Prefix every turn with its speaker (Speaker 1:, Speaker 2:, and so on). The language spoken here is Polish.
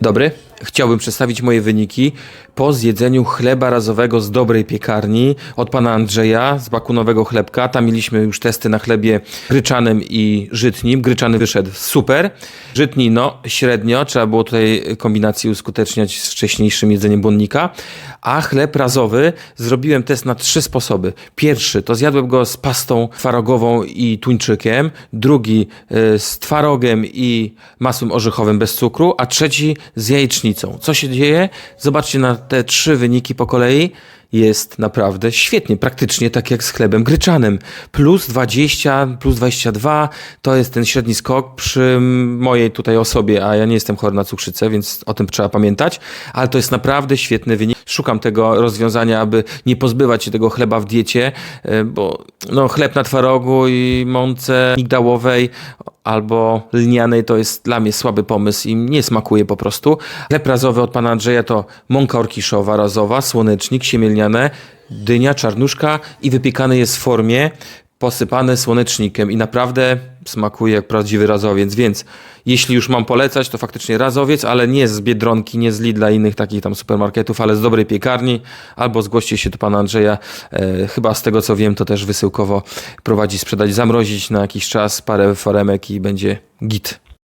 Speaker 1: Dobry. Chciałbym przedstawić moje wyniki po zjedzeniu chleba razowego z dobrej piekarni od pana Andrzeja z bakunowego chlebka. Tam mieliśmy już testy na chlebie gryczanym i żytnim. Gryczany wyszedł super. Żytni no średnio. Trzeba było tutaj kombinację uskuteczniać z wcześniejszym jedzeniem błonnika. A chleb razowy zrobiłem test na trzy sposoby. Pierwszy to zjadłem go z pastą twarogową i tuńczykiem. Drugi y, z twarogiem i masłem orzechowym bez cukru. A trzeci z jajecznicą. Co się dzieje? Zobaczcie na te trzy wyniki po kolei. Jest naprawdę świetnie, praktycznie tak jak z chlebem gryczanym. Plus 20, plus 22 to jest ten średni skok przy mojej tutaj osobie, a ja nie jestem chory na cukrzycę, więc o tym trzeba pamiętać, ale to jest naprawdę świetny wynik. Szukam tego rozwiązania, aby nie pozbywać się tego chleba w diecie, e, bo no, chleb na twarogu i mące migdałowej albo lnianej to jest dla mnie słaby pomysł i nie smakuje po prostu. Chleb razowy od pana Andrzeja to mąka orkiszowa razowa, słonecznik, siemielniane, dynia, czarnuszka i wypiekany jest w formie posypane słonecznikiem i naprawdę smakuje jak prawdziwy razowiec, więc jeśli już mam polecać, to faktycznie razowiec, ale nie z Biedronki, nie z Lidla innych takich tam supermarketów, ale z dobrej piekarni, albo zgłoście się do pana Andrzeja, e, chyba z tego co wiem, to też wysyłkowo prowadzi sprzedać, zamrozić na jakiś czas parę foremek i będzie git.